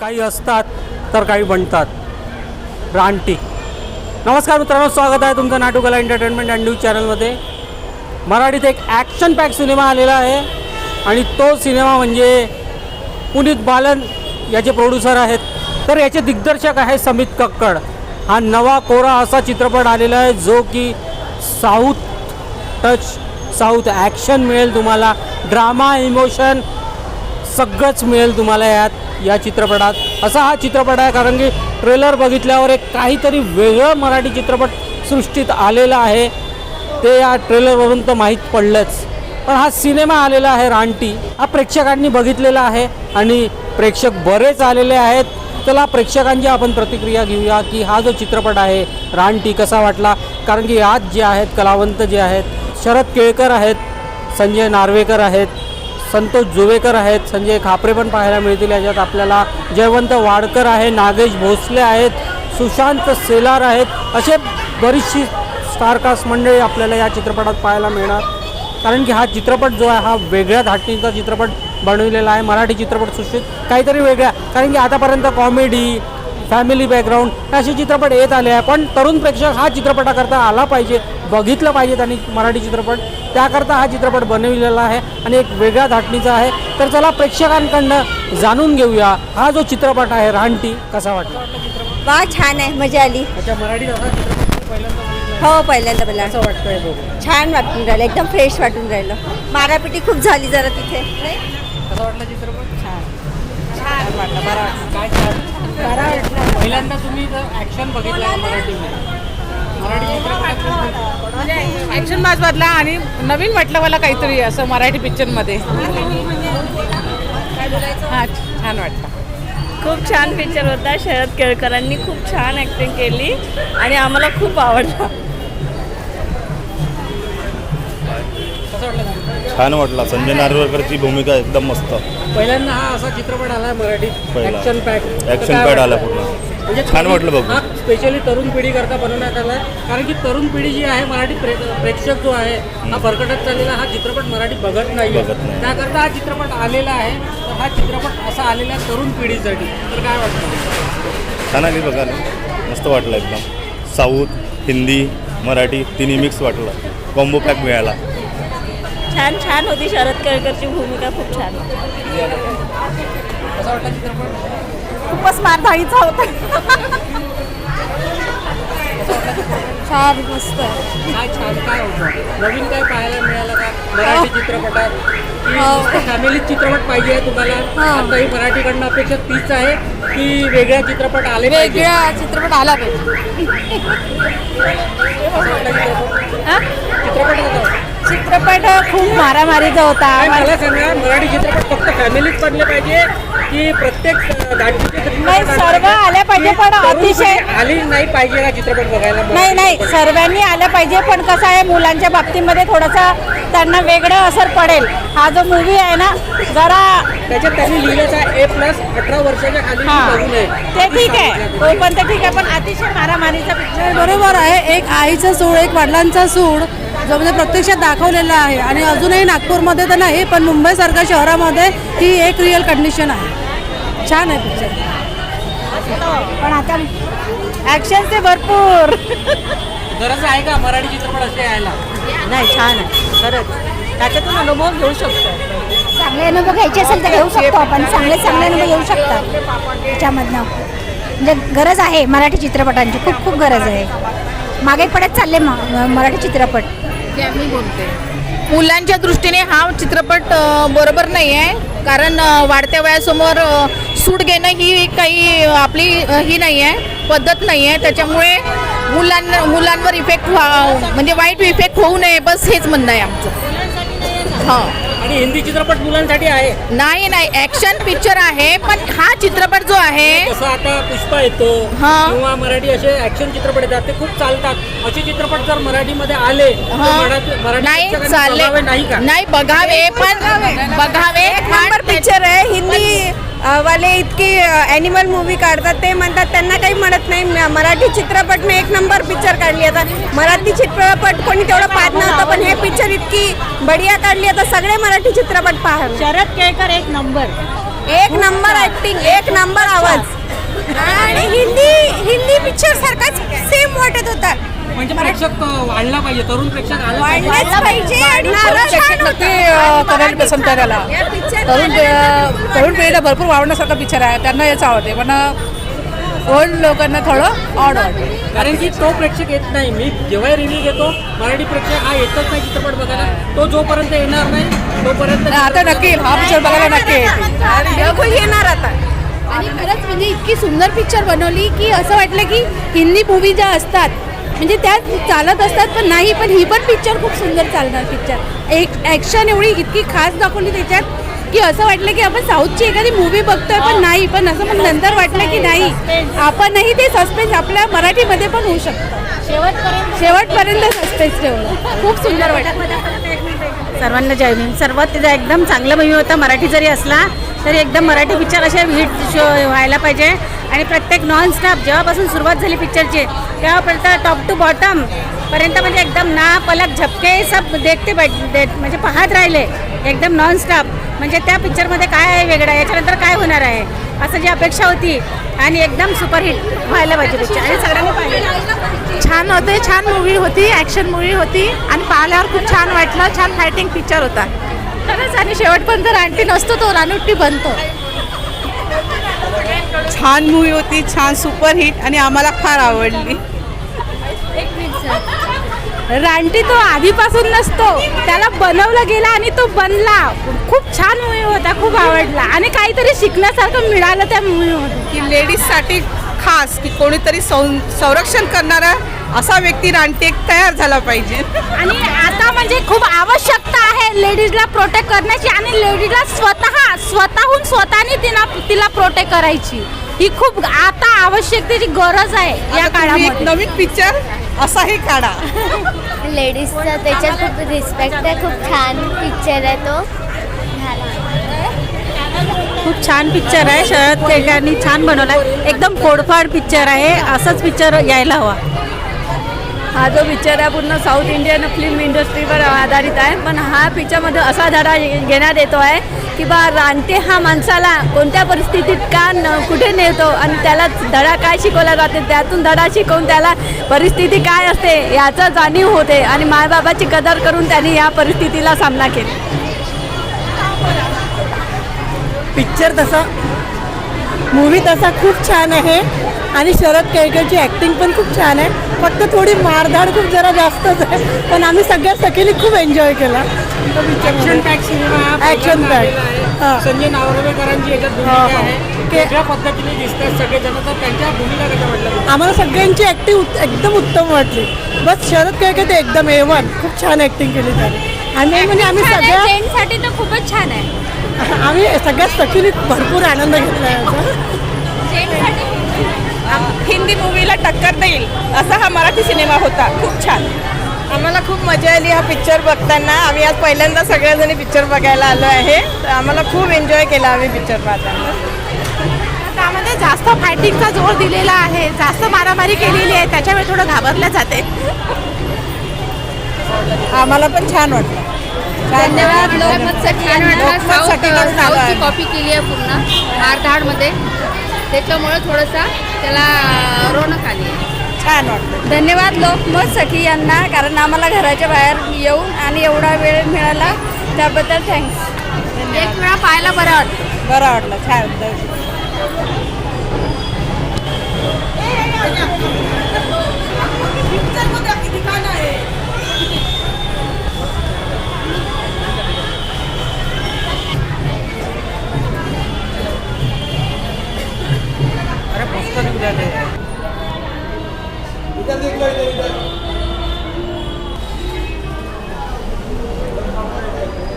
काही असतात तर काही बनतात. रानटी नमस्कार मित्रांनो स्वागत आहे तुमचं नाटुकला एंटरटेनमेंट अँड न्यूज चॅनलमध्ये मराठीत एक ॲक्शन पॅक सिनेमा आलेला आहे आणि तो सिनेमा म्हणजे पुनीत बालन याचे प्रोड्युसर आहेत. तर याचे दिग्दर्शक आहे समित कक्कड. हा नवा कोरा असा चित्रपट आलेला आहे जो की साऊथ टच साऊथ ॲक्शन मिळेल तुम्हाला. ड्रामा इमोशन सगळंच मिळेल तुम्हाला यात. या चित्रपटात. असा हा चित्रपट आहे कारण की ट्रेलर बघितल्यावर एक काहीतरी वेगळं मराठी चित्रपट सृष्टीत आलेलं आहे. ते या ट्रेलरवरून तर माहीत पडलंच. पण हा सिनेमा आलेला आहे रानटी. हा प्रेक्षकांनी बघितलेला आहे आणि प्रेक्षक बरेच आलेले आहेत. चला प्रेक्षकांची आपण प्रतिक्रिया घेऊया की हा जो चित्रपट आहे रानटी कसा वाटला? कारण की यात जे आहेत कलावंत जे आहेत शरद केळकर आहेत संजय नार्वेकर आहेत संतोष जुवेकर आहेत संजय खापरे पण पाहायला मिळतील. याच्यात आपल्याला जयवंत वाडकर आहे नागेश भोसले आहेत सुशांत सेलार आहेत. असे बरीचशी स्टारकास्ट मंडळी आपल्याला या चित्रपटात पाहायला मिळणार. कारण की हा चित्रपट जो आहे हा वेगळ्या धाटणीचा चित्रपट बनवलेला आहे. मराठी चित्रपट सृष्टीत काहीतरी वेगळ्या कारण की आतापर्यंत कॉमेडी फॅमिली बॅकग्राऊंड असे चित्रपट येत आले आहे. पण तरुण प्रेक्षक हा चित्रपटाकरता आला पाहिजे बघितलं पाहिजे त्यांनी मराठी चित्रपट. त्याकरता हा चित्रपट बनविलेला आहे आणि एक वेगळ्या धाटणीचा आहे. तर चला प्रेक्षकांकडनं जाणून घेऊया हा जो चित्रपट आहे रानटी कसा वाटला? वा छान आहे मजा आली. अच्छा असा. हो पहिल्यांदा मला कसं वाटतंय छान वाटून राहिलं एकदम फ्रेश वाटून राहिलं. मारापिटी खूप झाली जरा तिथे कसा वाटला चित्रपट? छान. वाटलं बरं काय छान पहिल्यांदा तुम्ही ॲक्शन बघितलं मराठीमध्ये ॲक्शन मास बदला आणि नवीन म्हटलं मला काहीतरी असं मराठी पिक्चरमध्ये हां छान वाटलं. खूप छान पिक्चर होता शरद केळकरांनी खूप छान ॲक्टिंग केली आणि आम्हाला खूप आवडला. छान वाटला. संजय नार्वेकरची भूमिका एकदम मस्त. पहिल्यांदा हा असा चित्रपट आला मराठीत. पहिला. ॲक्शन पॅक Action आला पूर्ण. म्हणजे छान वाटलं बघून. हा स्पेशली तरुण पिढी करता बनवण्यात आला कारण की तरुण पिढी जी आहे मराठी प्रे- प्रेक्षक जो आहे हा भरकटत चाललेला हा चित्रपट मराठी बघत नाही बघत नाही. त्याकरता हा चित्रपट आलेला आहे. तर हा चित्रपट असा आलेला आहे तरुण पिढीसाठी. तर काय वाटतं? छान आली बघायला मस्त वाटलं एकदम. साऊथ हिंदी मराठी तिन्ही मिक्स वाटलं. कॉम्बो पॅक मिळाला. छान छान होती शरद केळकरची भूमिका खूप छान. खूपच मारधाडीचा होता. छान मस्त. काय छान काय होतं? नवीन काय पाहायला मिळालं का? मराठी चित्रपटात? की फॅमिली चित्रपट पाहिजे आहे तुम्हाला? आता ही मराठीकडनं अपेक्षा तीच आहे की वेगळ्या चित्रपट आले पाहिजे. चित्रपट आला पाहिजे चित्रपट कसा होता? चित्रपट खूप मारामारीचा होता. काय मला सांगा मराठी चित्रपट फक्त फॅमिलीच बनले पाहिजे की प्रत्येक चित्रपट नाही, सर्व आल्या पाहिजे, पण अतिशय- आली नाही पाहिजे का चित्रपट बघायला नाही नाही सर्वांनी आलं पाहिजे पण कसं आहे मुलांच्या बाबतीमध्ये थोडासा त्यांना वेगळं असर पडेल. हा जो मूवी आहे ना जरा त्याच्यात त्यांनी लिहिल्याचा ए प्लस अठरा वर्षाच्या खाली हा बघू नये ते ठीक आहे. तो पण ते ठीक आहे पण अतिशय मारामारीचा पिक्चर बरोबर आहे एक आईचा सूड एक वडिलांचा सूड. जो म्हणजे प्रत्यक्षात दाखवलेला आहे. आणि अजूनही नागपूरमध्ये तर नाही पण मुंबईसारख्या शहरामध्ये ही एक रिअल कंडिशन आहे. छान आहे पिक्चर पण आता ऍक्शनचे भरपूर. गरज आहे का मराठी चित्रपट असे यायला? नाही छान आहे. खरंच. त्याच्यातून अनुभव घेऊ शकतो. चांगले अनुभव घ्यायचे असेल तर घेऊ शकतो आपण. चांगले चांगले अनुभव घेऊ शकतात. त्याच्यामधनं. म्हणजे गरज आहे मराठी चित्रपटांची. खूप खूप गरज आहे. मागे पडत चालले मराठी चित्रपट. बोलते मुलांच्या दृष्टीने हा चित्रपट बरोबर नाही आहे. कारण वाढत्या वयासमोर सूट घेणं ही काही आपली ही नाही आहे. पद्धत नाही आहे. त्याच्यामुळे मुलांना मुलांवर इफेक्ट व्हा म्हणजे वाईट इफेक्ट होऊ नये. बस हेच म्हणणं आहे आमचं. हां. आणि हिंदी चित्रपट मुलांसाठी आहे. नाही नाही ॲक्शन पिक्चर आहे पण हा चित्रपट जो आहे जसं आता पुष्पा येतो हा. किंवा मराठी असे ऍक्शन चित्रपट येतात ते खूप चालतात. असे चित्रपट जर मराठीमध्ये आले तर हा. मराठी मराठी नाही प्रेक्षकांना चालले. नाही का? नाही बघावे पण बघावे. नंबर पिक्चर आहे हिंदी अ, वाले इतकी ॲनिमल मूवी काढतात ते म्हणतात त्यांना काही म्हणत नाही म- मराठी चित्रपटने एक नंबर पिक्चर काढली आता मराठी चित्रपट कोणी तेवढं पाहत नव्हतं पण हे पिक्चर इतकी बढिया काढली आता सगळे मराठी चित्रपट पाहा शरद केळकर एक नंबर. एक नंबर ऍक्टिंग एक नंबर आवाज. आणि हिंदी हिंदी पिक्चर सारखाच सेम वाटत होता. म्हणजे प्रेक्षक वाढला पाहिजे तरुण प्रेक्षक आला पाहिजे. वाढलाच पाहिजे. आणि तरुण प्रेक्षक नक्की अ, करायला पसंत करायला तरुण पि- तरुण पिढीला भरपूर वाढण्यासारखा पिक्चर आहे. त्यांना याच आवडते पण ओल्ड लोकांना थोडं ऑड वाटते. कारण की तो प्रेक्षक येत नाही. मी जेव्हा रिलीज येतो मराठी प्रेक्षक हा येतच नाही चित्रपट बघायला. तो जोपर्यंत येणार नाही तोपर्यंत आता नक्की हा पिक्चर बघायला नक्की येणार आता. आणि खरंच म्हणजे इतकी सुंदर पिक्चर बनवली की असं वाटलं की हिंदी मूवी ज्या असतात म्हणजे त्या चालत असतात पण नाही पण ही पण पिक्चर खूप सुंदर चालणार पिक्चर. एक ॲक्शन एवढी इतकी खास दाखवली त्याच्यात की असं वाटलं की आपण साऊथची एखादी मूवी बघतोय पण नाही पण असं पण नंतर वाटलं की नाही. आपणही ते सस्पेन्स आपल्या मराठीमध्ये पण होऊ शकतं. शेवटपर्यंत शेवटपर्यंत सस्पेन्स ठेवलं खूप सुंदर वाटलं. सर्वांना जय भीम. सर्वात तिचा एकदम चांगला मूवी होता मराठी जरी असला तरी एकदम मराठी पिक्चर असे हिट शो व्हायला पाहिजे. आणि प्रत्येक नॉन स्टॉप जेव्हापासून सुरुवात झाली पिक्चरची तेव्हापर्यंत टॉप टू बॉटम पर्यंत म्हणजे एकदम ना पलक झपके सब देखते बैठ म्हणजे पाहत राहिले. एकदम नॉन स्टॉप म्हणजे त्या पिक्चरमध्ये काय आहे वेगळं? याच्यानंतर काय होणार आहे? असं जी अपेक्षा होती. आणि एकदम सुपरहिट व्हायला पाहिजे पिक्चर आणि सगळ्यांनी पाहिजे छान होते छान मूवी होती ॲक्शन मूवी होती. आणि पाहिल्यावर खूप छान वाटलं. छान फायटिंग पिक्चर होता. खरंच आणि शेवटपर्यंत रानटी नसतो तो रानुट्टी बनतो. छान मूवी होती छान सुपरहिट आणि आम्हाला फार आवडली. रानटी तो आधीपासून नसतो. त्याला बनवलं गेला आणि तो बनला. खूप छान मूवी होता खूप आवडला. आणि काहीतरी शिकण्यासारखं मिळालं त्या मूवीमध्ये की लेडीजसाठी खास की कोणीतरी सं संरक्षण करणारा असा व्यक्ती रानटी एक तयार झाला पाहिजे. आणि आता म्हणजे खूप आवश्यकता आहे लेडीजला प्रोटेक्ट करण्याची आणि लेडीजला स्वतः स्वतःहून स्वतःने तिला तिला प्रोटेक्ट करायची. ही खूप आता आवश्यकतेची गरज आहे या काळामध्ये. नवीन पिक्चर असाही काढा लेडीजचा त्याच्यात खूप रिस्पेक्ट आहे खूप छान पिक्चर आहे तो. खूप छान पिक्चर आहे शरद केळकरांनी छान बनवला एकदम फोडफाड पिक्चर आहे असंच पिक्चर यायला हवा. हा जो पिक्चर आहे पूर्ण साऊथ इंडियन फिल्म इंडस्ट्रीवर आधारित आहे. पण हा पिक्चरमध्ये असा धडा घेण्यात येतो आहे की बा रानटे हा माणसाला कोणत्या परिस्थितीत का न कुठे नेतो आणि त्याला धडा काय शिकवला जाते? त्यातून धडा शिकवून त्याला परिस्थिती काय असते याचं जाणीव होते आणि मायबाबाची कदर करून त्यांनी या परिस्थितीला सामना केला. पिक्चर तसा मूवी तसा खूप छान आहे. आणि शरद केळकरची ॲक्टिंग पण खूप छान आहे. फक्त थोडी मारधाड खूप जरा जास्तच आहे. पण आम्ही सगळ्या सखीने खूप एन्जॉय केला. ॲक्शन पॅक सिनेमा आहे. हा. संजय नावरवेकरांची याच्यात हो, भूमिका हो. आहे. के- वेगळ्या पद्धतीने दिसतात सगळेजण तर त्यांच्या भूमिका कशा वाटल्या तुम्हाला? आम्हाला सगळ्यांची ॲक्टिंग एकदम उत्तम वाटली. बस शरद केळकर ते एकदम ए वन खूप छान ॲक्टिंग केली त्याने. आणि म्हणजे आम्ही सगळ्या खूपच छान आहे. आम्ही सगळ्या सखीने भरपूर आनंद घेतला याचा. हिंदी मूवीला टक्कर देईल असा हा मराठी सिनेमा होता. खूप छान. आम्हाला खूप मजा आली हा पिक्चर बघताना. आम्ही आज पहिल्यांदा सगळ्याजणी पिक्चर बघायला आलो आहे. तर आम्हाला खूप एन्जॉय केला आम्ही पिक्चर पाहताना. त्यामध्ये जास्त फायटिंगचा जोर दिलेला आहे. जास्त मारामारी केलेली आहे. त्याच्यामुळे थोडं घाबरल्या जाते. आम्हाला पण छान वाटलं. धन्यवाद. लोकमतसाठी. साऊथची कॉपी केली आहे पूर्ण मारधाडमध्ये. त्याच्यामुळे थोडंसा त्याला रोनक आली आहे. छान वाटलं. धन्यवाद लोकमत सखी यांना कारण आम्हाला घराच्या बाहेर येऊन आणि एवढा वेळ मिळाला त्याबद्दल थँक्स एक वेळा पाहायला बरं वाटतं बरं वाटलं. छान.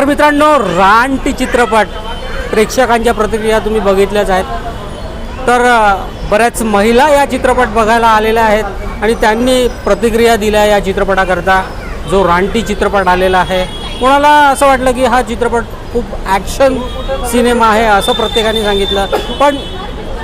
तर मित्रांनो रानटी चित्रपट प्रेक्षकांच्या प्रतिक्रिया तुम्ही बघितल्याच आहेत. तर बऱ्याच महिला या चित्रपट बघायला आलेल्या आहेत आणि त्यांनी प्रतिक्रिया दिल्या या चित्रपटाकरता. जो रानटी चित्रपट आलेला आहे कोणाला असं वाटलं की हा चित्रपट खूप ॲक्शन सिनेमा आहे असं प्रत्येकाने सांगितलं. पण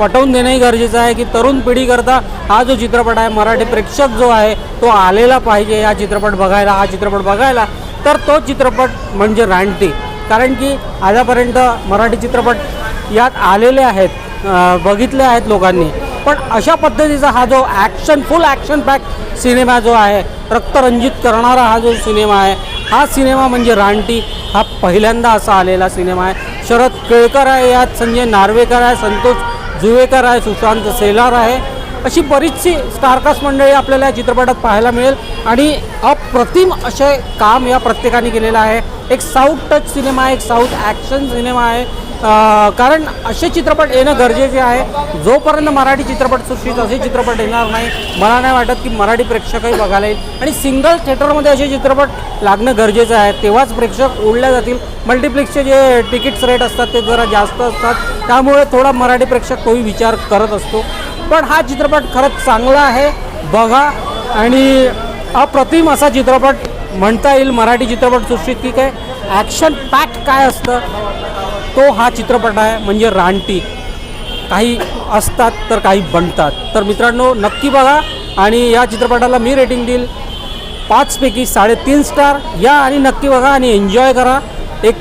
पटवून देणंही गरजेचं आहे की तरुण पिढीकरता हा जो चित्रपट आहे मराठी प्रेक्षक जो आहे तो आलेला पाहिजे हा चित्रपट बघायला. हा चित्रपट बघायला तर तो चित्रपट म्हणजे रानटी. कारण की आतापर्यंत मराठी चित्रपट यात आलेले आहेत बघितले आहेत लोकांनी. पण अशा पद्धतीचा हा जो action full action pack cinema जो आहे रक्तरंजित करणारा हा जो सिनेमा आहे हा सिनेमा म्हणजे रानटी. हा पहिल्यांदा असा आलेला सिनेमा आहे. शरद केळकर आहे यात संजय नार्वेकर आहे संतोष जुवेकर आहे सुशांत सेलार आहे. अशी बरीचशी स्टारकास्ट मंडळी आपल्याला या चित्रपटात पाहायला मिळेल. आणि अप्रतिम असे काम या प्रत्येकाने केलेलं आहे. एक साऊथ टच सिनेमा आहे एक साऊथ ॲक्शन सिनेमा आहे. कारण असे चित्रपट येणं गरजेचे आहे. जोपर्यंत मराठी चित्रपटसृष्टीत असे चित्रपट येणार नाही. मला नाही वाटत की मराठी प्रेक्षकही बघायला येईल. आणि सिंगल थिएटरमध्ये असे चित्रपट लागणं गरजेचं आहे. तेव्हाच प्रेक्षक ओढल्या जातील. मल्टिप्लेक्सचे जे तिकीट्स रेट असतात ते जरा जास्त असतात. त्यामुळे थोडा मराठी प्रेक्षक तोही विचार करत असतो. पण हा चित्रपट खरंच चांगला आहे. बघा. आणि अप्रतिम असा चित्रपट म्हणता येईल. मराठी चित्रपटसृष्टीत की काय? ॲक्शन पॅक काय असतं? तो हा चित्रपट आहे म्हणजे रानटी. काही असतात तर काही बनतात. तर मित्रांनो नक्की बघा आणि या चित्रपटाला मी रेटिंग देईल. पाचपैकी साडेतीन स्टार या आणि नक्की बघा आणि एन्जॉय करा. एक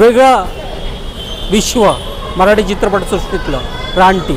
वेगळं विश्व मराठी चित्रपटसृष्टीतलं रानटी.